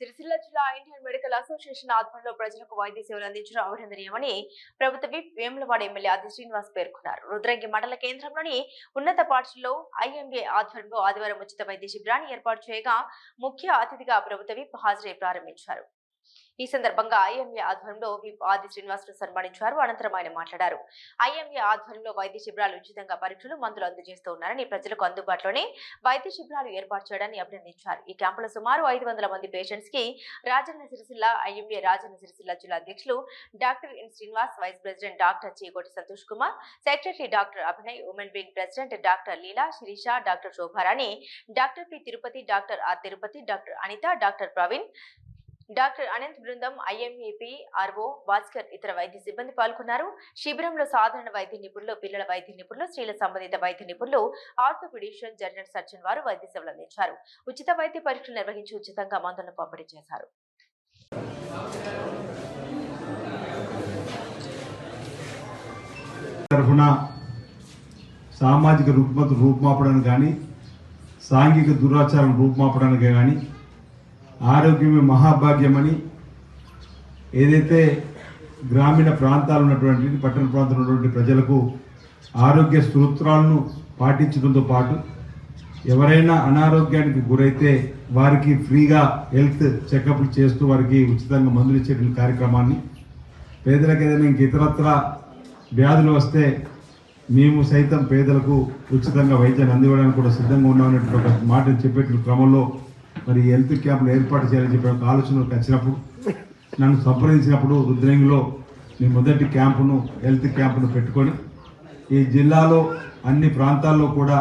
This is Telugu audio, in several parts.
సిరిసిల్ల జిల్లా ఇండియన్ మెడికల్ అసోసియేషన్ ఆధ్వర్యంలో ప్రజలకు వైద్య సేవలు అందించడం అభినందనీయమని ప్రభుత్వ విప్ వేములవాడ ఎమ్మెల్యే ఆది శ్రీనివాస్ పేర్కొన్నారు. రుద్రంగి మండల కేంద్రంలోని ఉన్నత పాఠశాలలో ఐఎంఏ ఆధ్వర్యంలో ఆదివారం ఉచిత వైద్య శిబిరాన్ని ఏర్పాటు చేయగా ముఖ్య అతిథిగా ప్రభుత్వ విప్ హాజరై ప్రారంభించారు. ఈ సందర్భంగా ఐఎంఏ ఆధ్వర్యంలో విప్ ఆది శ్రీనివాసులు సన్మానించారు అనంతరం ఆయన మాట్లాడారు. ఐఎంఏ ఆధ్వర్యంలో వైద్య శిబిరాలు ఉచితంగా పరీక్షలు మందులు అందజేస్తూ ఉన్నారని ప్రజలకు అందుబాటులోనే వైద్య శిబిరాలు ఏర్పాటు చేయడాన్ని అభినందించారు. ఈ క్యాంపులో సుమారు ఐదు వందల మంది పేషెంట్స్కి రాజన్న సిరిసిల్ల ఐఎంఏ రాజన్న సిరిసిల్ల జిల్లా అధ్యక్షులు doctor N Srinivas vice president doctor Chikoti Santosh Kumar secretary doctor Abhinay women wing president doctor Leela Sirisha doctor Shobharani doctor P Tirupati doctor R Tirupati doctor Anitha doctor Praveen doctor Anant బృందం ఐఎంఏపీ ఆర్ఓ భాస్కర్ ఇతర వైద్య సిబ్బంది పాల్గొన్నారు. శిబిరంలో సాధారణ వైద్య నిపుణులు పిల్లల వైద్య నిపుణులు స్త్రీల సంబంధిత వైద్య నిపుణులు ఆర్థోపెడిషియన్ జనరల్ సర్జన్ వారు వైద్య సేవలు అందించారు. ఉచిత వైద్య పరీక్షలు నిర్వహించి ఉచితంగా మందులను పంపిణీ చేశారు. తరఫున సామాజిక రుగ్మత రూపుమాపడానికి కానీ సాంఘిక దురాచారం రూపుమాపడానికి కానీ ఆరోగ్యమే మహాభాగ్యమని ఏదైతే గ్రామీణ ప్రాంతాలు ఉన్నటువంటి పట్టణ ప్రాంతంలో ఉన్నటువంటి ప్రజలకు ఆరోగ్య సూత్రాలను పాటించడంతో పాటు ఎవరైనా అనారోగ్యానికి గురైతే వారికి ఫ్రీగా హెల్త్ చెకప్లు చేస్తూ వారికి ఉచితంగా మందులు ఇచ్చేటువంటి కార్యక్రమాన్ని. పేదలకు ఏదైనా ఇంక ఇతరత్ర వ్యాధులు వస్తే మేము సైతం పేదలకు ఉచితంగా వైద్యాన్ని అందివ్వడానికి కూడా సిద్ధంగా ఉన్నామనేటువంటి ఒక మాట చెప్పేటువంటి క్రమంలో మరి హెల్త్ క్యాంపులు ఏర్పాటు చేయాలని చెప్పి ఒక ఆలోచనకు వచ్చినప్పుడు నన్ను సంప్రదించినప్పుడు రుద్రంగిలో మీ మొదటి క్యాంపును హెల్త్ క్యాంపును పెట్టుకొని ఈ జిల్లాలో అన్ని ప్రాంతాల్లో కూడా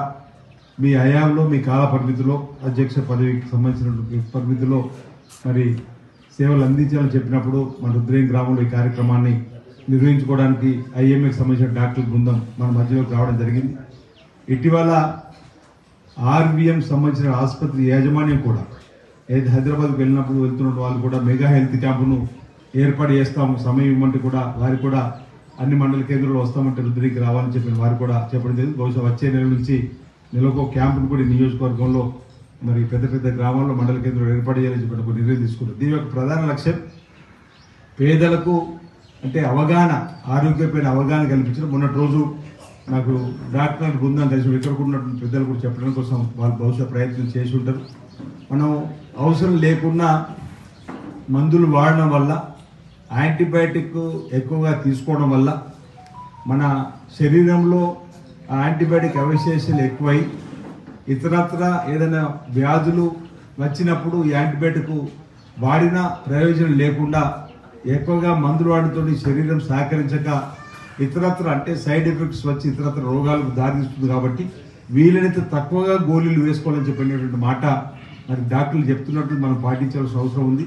మీ హయాంలో మీ కాల పరిమితిలో అధ్యక్ష పదవికి సంబంధించిన పరిమితిలో మరి సేవలు అందించాలని చెప్పినప్పుడు మన రుద్రేం గ్రామంలో ఈ కార్యక్రమాన్ని నిర్వహించుకోవడానికి ఐఎంఏకి సంబంధించిన డాక్టర్ బృందం మన మధ్యలోకి రావడం జరిగింది. ఇటీవల ఆర్బిఎం సంబంధించిన ఆసుపత్రి యాజమాన్యం కూడా ఏది హైదరాబాద్కి వెళ్ళినప్పుడు వెళ్తున్న వాళ్ళు కూడా మెగా హెల్త్ క్యాంపును ఏర్పాటు చేస్తాము సమయం ఇవ్వమంటే కూడా వారు కూడా అన్ని మండల కేంద్రాల్లో వస్తామంటే రుద్రీకి రావాలని చెప్పిన వారు కూడా చెప్పడం జరిగింది. బహుశా వచ్చే నెల నుంచి నెలకు క్యాంపును కూడా నియోజకవర్గంలో మరి పెద్ద పెద్ద గ్రామాల్లో మండల కేంద్రాలు ఏర్పాటు చేయాలని చెప్పి ఒక నిర్ణయం తీసుకున్నారు. దీని యొక్క ప్రధాన లక్ష్యం పేదలకు అంటే అవగాహన ఆరోగ్యపైన అవగాహన కల్పించడం. మొన్నటి రోజు నాకు డాక్టర్ బృందాన్ని కలిసి ఇక్కడ ఉన్నటువంటి పెద్దలు కూడా చెప్పడం కోసం వాళ్ళు బహుశా ప్రయత్నం చేసి ఉంటారు. మనం అవసరం లేకున్నా మందులు వాడడం వల్ల యాంటీబయాటిక్ ఎక్కువగా తీసుకోవడం వల్ల మన శరీరంలో ఆ యాంటీబయాటిక్ అవశేషాలు ఎక్కువై ఇతరత్ర ఏదైనా వ్యాధులు వచ్చినప్పుడు యాంటీబయాటిక్ వాడిన ప్రయోజనం లేకుండా ఎక్కువగా మందులు వాడితో శరీరం సహకరించక ఇతరత్ర అంటే సైడ్ ఎఫెక్ట్స్ వచ్చి ఇతరత్ర రోగాలకు దారితీస్తుంది కాబట్టి వీలైనంత తక్కువగా గోళీలు వేసుకోవాలని చెప్పినటువంటి మాట మరి డాక్టర్లు చెప్తున్నట్టు మనం పాటించాల్సిన అవసరం ఉంది.